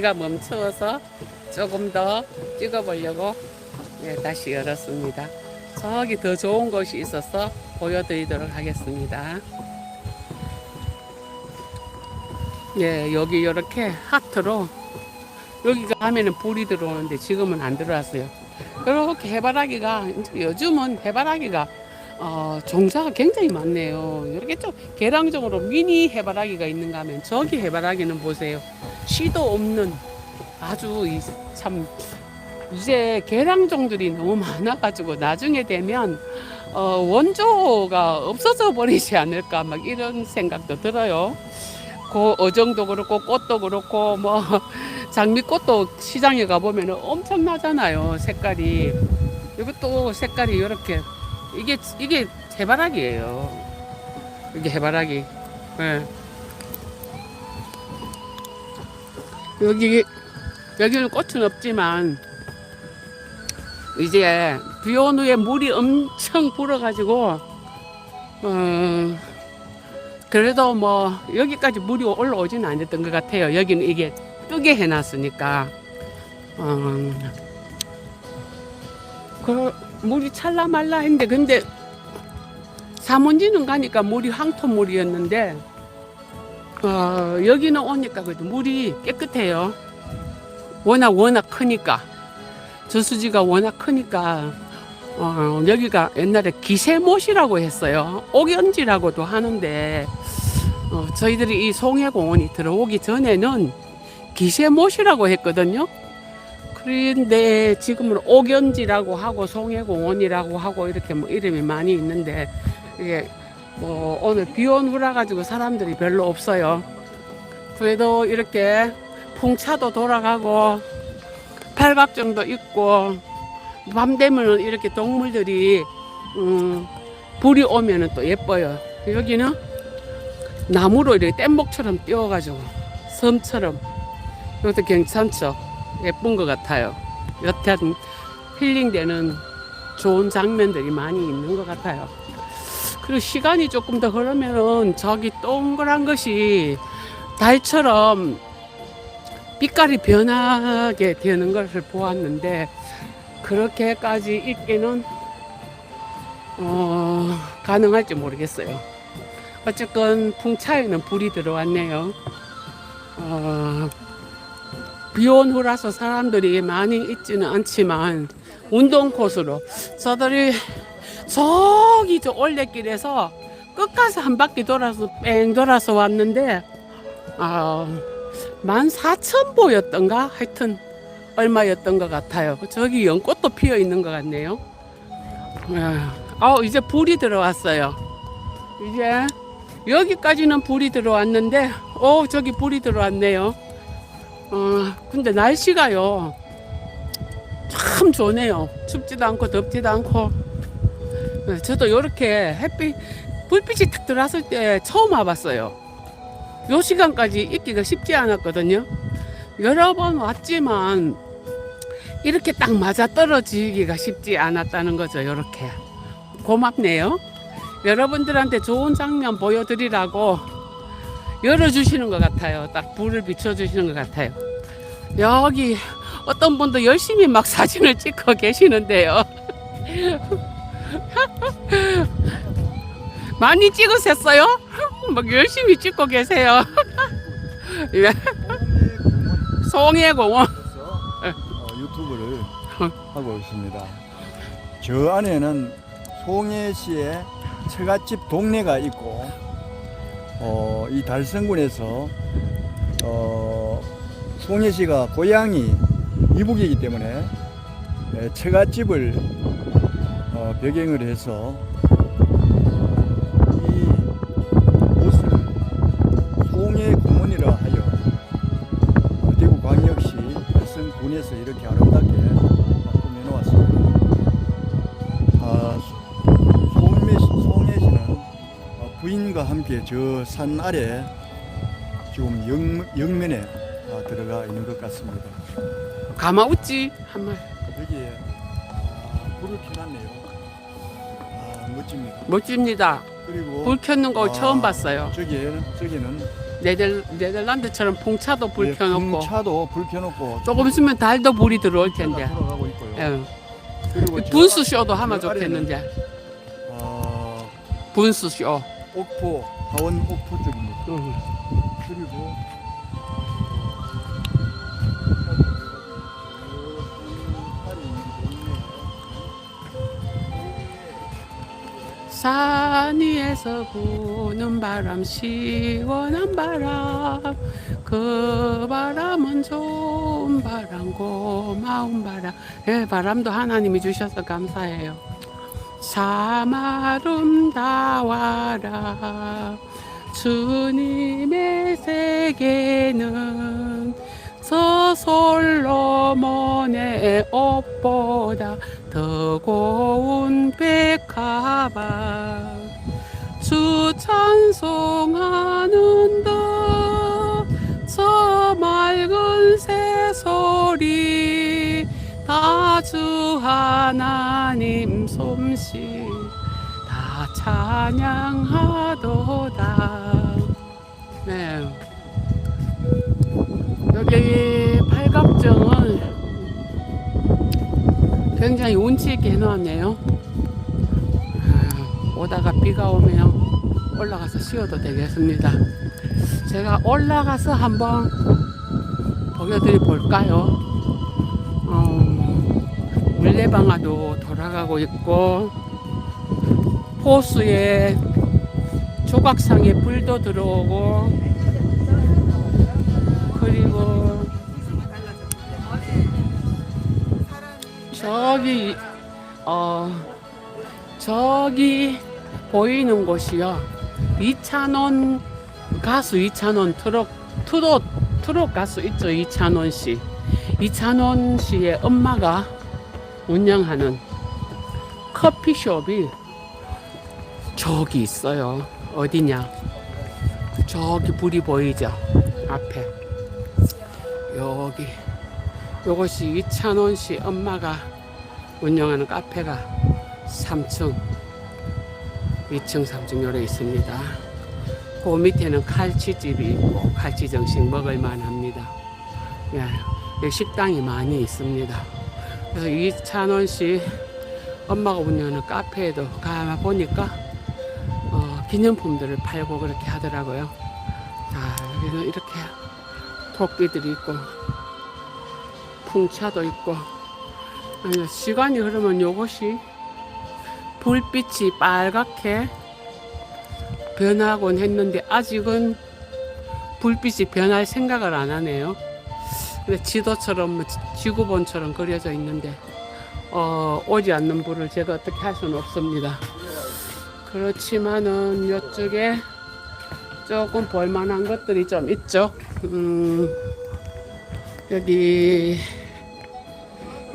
비가 멈추어서 조금 더 찍어보려고 예, 다시 열었습니다. 저기 더 좋은 곳이 있어서 보여드리도록 하겠습니다. 예, 여기 이렇게 하트로 여기가 하면은 불이 들어오는데 지금은 안 들어왔어요. 그렇게 해바라기가 요즘은 해바라기가 어, 종자가 굉장히 많네요. 이렇게 좀 개량적으로 미니 해바라기가 있는가 하면 저기 해바라기는 보세요. 씨도 없는 아주 이, 참 이제 개량종들이 너무 많아가지고 나중에 되면 어, 원조가 없어져 버리지 않을까 막 이런 생각도 들어요. 그 어정도 그렇고 꽃도 그렇고 뭐 장미꽃도 시장에 가보면 엄청나잖아요 색깔이 이것도 색깔이 이렇게 이게 이게 해바라기예요 이게 해바라기 예. 여기 여기는 꽃은 없지만 이제 비 온 후에 물이 엄청 불어가지고 어 그래도 뭐 여기까지 물이 올라오지는 않았던 것 같아요. 여기는 이게 뜨게 해놨으니까 어, 그 물이 찰라 말라 했는데 근데 삼원지는 가니까 물이 황토 물이었는데 어, 여기는 오니까 그래도 물이 깨끗해요. 워낙 워낙 크니까 저수지가 워낙 크니까 어, 여기가 옛날에 기세못이라고 했어요. 옥연지라고도 하는데 어, 저희들이 이 송해공원이 들어오기 전에는 기세못이라고 했거든요. 그런데 지금은 옥연지라고 하고 송해공원이라고 하고 이렇게 뭐 이름이 많이 있는데 이게 뭐 오늘 비온 후라 가지고 사람들이 별로 없어요. 그래도 이렇게 풍차도 돌아가고 팔각정도 있고 밤 되면은 이렇게 동물들이 음, 불이 오면은 또 예뻐요. 여기는 나무로 이렇게 뗏목처럼 띄워가지고 섬처럼 이것도 괜찮죠. 예쁜 것 같아요. 여튼 힐링되는 좋은 장면들이 많이 있는 것 같아요. 그리고 시간이 조금 더 흐르면은 저기 동그란 것이 달처럼 빛깔이 변하게 되는 것을 보았는데 그렇게까지 있기는 어, 가능할지 모르겠어요. 어쨌건 풍차에는 불이 들어왔네요. 어, 비온 후라서 사람들이 많이 있지는 않지만 운동 코스로 저들이 저기 저 올레길에서 끝까지 한 바퀴 돌아서 뺑 돌아서 왔는데 아, 만 사천 보였던가 하여튼 얼마였던 것 같아요. 저기 연꽃도 피어 있는 것 같네요. 아, 이제 불이 들어왔어요. 이제 여기까지는 불이 들어왔는데, 어, 저기 불이 들어왔네요. 어, 근데 날씨가요. 참 좋네요. 춥지도 않고 덥지도 않고. 네, 저도 이렇게 햇빛, 불빛이 탁 들어왔을 때 처음 와봤어요. 요 시간까지 있기가 쉽지 않았거든요. 여러 번 왔지만 이렇게 딱 맞아 떨어지기가 쉽지 않았다는 거죠. 이렇게 고맙네요. 여러분들한테 좋은 장면 보여드리라고 열어주시는 것 같아요. 딱 불을 비춰주시는 것 같아요. 여기 어떤 분도 열심히 막 사진을 찍고 계시는데요. 많이 찍으셨어요? 막 열심히 찍고 계세요. 예. 송해공원. 어, 유튜브를 하고 있습니다. 저 안에는 송해시의 처갓집 동네가 있고 어, 이 달성군에서 어, 송해시가 고향이 이북이기 때문에 예, 처갓집을 어, 배경으로 해서 어, 부인과 함께 저 산 아래 지금 영, 영면에 아, 들어가 있는 것 같습니다. 가마우찌 한 말. 여기에 아, 불을 켜놨네요. 아, 멋집니다. 멋집니다. 그리고 불 켰는 거 아, 처음 봤어요. 저기 저기는 네덜, 네덜란드처럼 풍차도 불 예, 켜놓고 차도 불 켜놓고 조금 있으면 달도 불이 들어올 텐데. 돌아가고 있고요. 예. 그리고 저 분수 쇼도 하면 저 아래는, 좋겠는데. 어, 분수 쇼. 옥포 하원 옥포 쪽입니다. 음. 그리고 산 위에서 부는 바람 시원한 바람 그 바람은 좋은 바람 고마운 바람 예, 바람도 하나님이 주셔서 감사해요 참 아름다워라. 주님의 세계는 저 솔로몬의 옷보다. 더 고운 백화방 주 찬송하는다. 저 다주 하나님 솜씨 다 찬양하도다 네. 여기 팔각정을 굉장히 운치 있게 해놓았네요. 아, 오다가 비가 오면 올라가서 쉬어도 되겠습니다. 제가 올라가서 한번 보여드리 볼까요? 어, 물레방아도 돌아가고 있고 호수에 조각상에 불도 들어오고 그리고 저기 어 저기 보이는 곳이요. 이찬원 가수 이찬원 트럭 트롯 트롯 가수 있죠 이찬원 씨. 이찬원 씨의 엄마가 운영하는 커피숍이 저기 있어요. 어디냐? 저기 불이 보이죠? 앞에. 여기. 요것이 이찬원 씨 엄마가 운영하는 카페가 3층 2층 3층 요래 있습니다. 그 밑에는 칼치집이 있고 칼치 정식 먹을 만합니다. 예, 여기 식당이 많이 있습니다 그래서 이찬원 씨 엄마가 운영하는 카페에도 가 보니까 어, 기념품들을 팔고 그렇게 하더라고요 자 여기는 이렇게 토끼들이 있고 풍차도 있고 아니, 시간이 흐르면 요것이 불빛이 빨갛게 변하곤 했는데 아직은 불빛이 변할 생각을 안 하네요. 지도처럼 뭐 지- 지구본처럼 그려져 있는데 어, 오지 않는 불을 제가 어떻게 할 수는 없습니다. 그렇지만은 이쪽에 조금 볼만한 것들이 좀 있죠. 음, 여기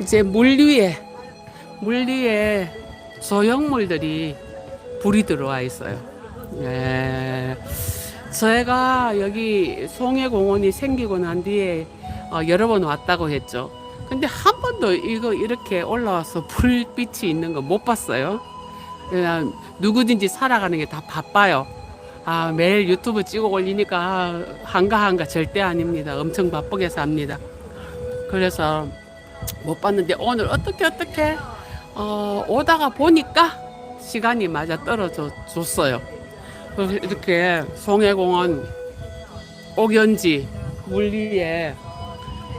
이제 물 위에 물 위에 소형물들이 불이 들어와 있어요. 예. 저희가 여기 송해공원이 생기고 난 뒤에 어, 여러 번 왔다고 했죠. 근데 한 번도 이거 이렇게 올라와서 불빛이 있는 거 못 봤어요. 그냥 누구든지 살아가는 게 다 바빠요. 아, 매일 유튜브 찍어 올리니까 한가한가 절대 아닙니다. 엄청 바쁘게 삽니다. 그래서 못 봤는데 오늘 어떻게 어떻게 어, 오다가 보니까 시간이 맞아 떨어져 줬어요. 이렇게 송해공원 옥연지 물 위에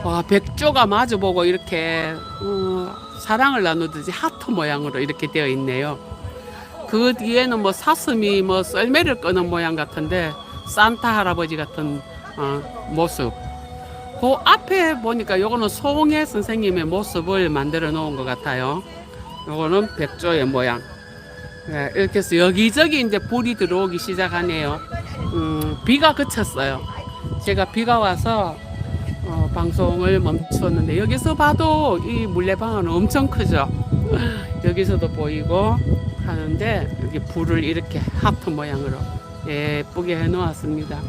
와 백조가 마주보고 이렇게 어, 사랑을 나누듯이 하트 모양으로 이렇게 되어 있네요. 그 뒤에는 뭐 사슴이 뭐 썰매를 끄는 모양 같은데 산타 할아버지 같은 어, 모습. 그 앞에 보니까 요거는 송해 선생님의 모습을 만들어 놓은 것 같아요. 요거는 백조의 모양. 네, 이렇게 해서 여기저기 이제 불이 들어오기 시작하네요. 음, 비가 그쳤어요. 제가 비가 와서 어, 방송을 멈췄는데 여기서 봐도 이 물레방아는 엄청 크죠. 여기서도 보이고 하는데 여기 불을 이렇게 하트 모양으로 예쁘게 해놓았습니다.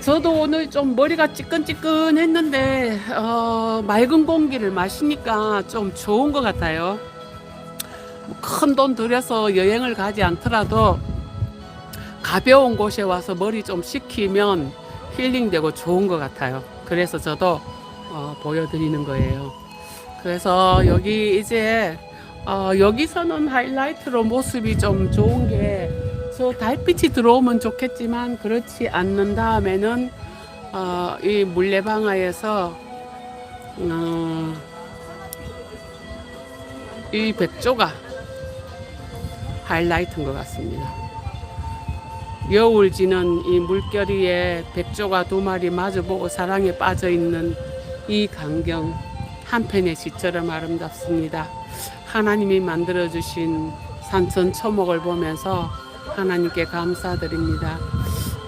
저도 오늘 좀 머리가 찌끈찌끈 했는데 어, 맑은 공기를 마시니까 좀 좋은 것 같아요. 큰 돈 들여서 여행을 가지 않더라도 가벼운 곳에 와서 머리 좀 식히면 힐링되고 좋은 것 같아요. 그래서 저도 어, 보여드리는 거예요. 그래서 여기 이제 어, 여기서는 하이라이트로 모습이 좀 좋은 게 저 달빛이 들어오면 좋겠지만 그렇지 않는 다음에는 어, 이 물레방아에서 어, 이 백조가 하이라이트인 것 같습니다. 여울 지는 이 물결위에 백조가 두 마리 마주보고 사랑에 빠져 있는 이 광경 한편의 시처럼 아름답습니다. 하나님이 만들어 주신 산천 초목을 보면서 하나님께 감사드립니다.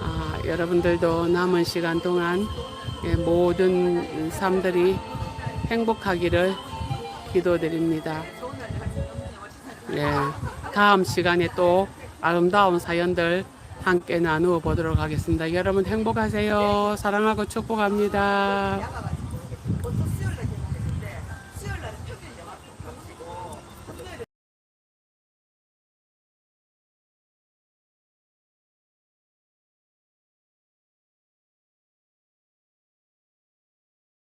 아, 여러분들도 남은 시간 동안 예, 모든 삶들이 행복하기를 기도드립니다. 예, 다음 시간에 또 아름다운 사연들 함께 나누어 보도록 하겠습니다. 여러분 행복하세요. 사랑하고 축복합니다.